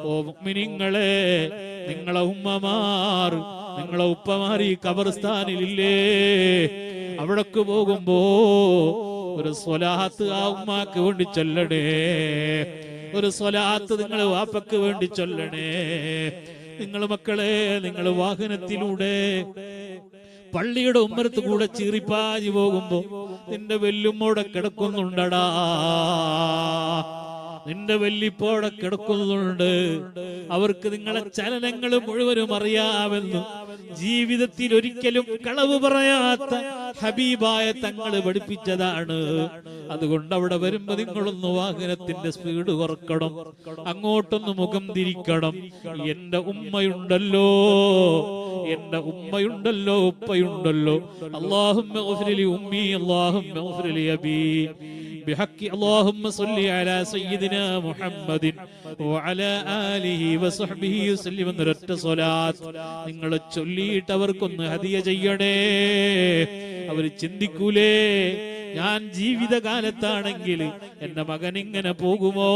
ഓ മുഅ്മിനീങ്ങളെ നിങ്ങളെ ഉമ്മമാർ നിങ്ങളെ ഉപ്പമാർ ഈ കബർസ്ഥാനിലില്ലേ അവിടക്ക് പോകുമ്പോ ഒരു സ്വലാഹത്ത് ആ ഉമ്മാക്ക് വേണ്ടി ചൊല്ലണേ. ഒരു സ്വലാഹത്ത് നിങ്ങൾ വാപ്പക്ക് വേണ്ടി ചൊല്ലണേ. നിങ്ങൾ മക്കളെ നിങ്ങൾ വാഹനത്തിലൂടെ പള്ളിയുടെ ഉമ്മരത്ത് കൂടെ ചീറിപ്പാഞ്ഞു പോകുമ്പോ നിന്റെ വെല്ലുമ്മോടെ കിടക്കുന്നുണ്ടടാ. നിന്റെ വല്ലിപ്പോടെ കിടക്കുന്നുണ്ട് അവർക്ക് നിങ്ങളെ ചലനങ്ങൾ മുഴുവനും അറിയാമെന്നും ജീവിതത്തിൽ ഒരിക്കലും കളവ് പറയാത്ത ഹബീബായ തങ്ങൾ പഠിപ്പിച്ചതാണ്. അതുകൊണ്ട് അവിടെ വരുമ്പോ നിങ്ങളൊന്ന് വാഹനത്തിന്റെ സ്പീഡ് കുറക്കണം അങ്ങോട്ടൊന്ന് മുഖം തിരിക്കണം. എന്റെ ഉമ്മയുണ്ടല്ലോ എന്റെ ഉമ്മയുണ്ടല്ലോ ഉപ്പയുണ്ടല്ലോ. അള്ളാഹും ഉമ്മി അള്ളാഹും അബി. بحق اللهم صل على سيدنا محمد وعلى آله وصحبه وسلم എന്നൊരൊറ്റ സ്വലാത്ത് നിങ്ങൾ ചൊല്ലിയിട്ട് അവർക്കൊന്ന് ഹദിയ ചെയ്യണേ അവർ ചിന്തിക്കൂലേ ഞാൻ ജീവിതകാലത്താണെങ്കിൽ എന്റെ മകൻ ഇങ്ങനെ പോകുമോ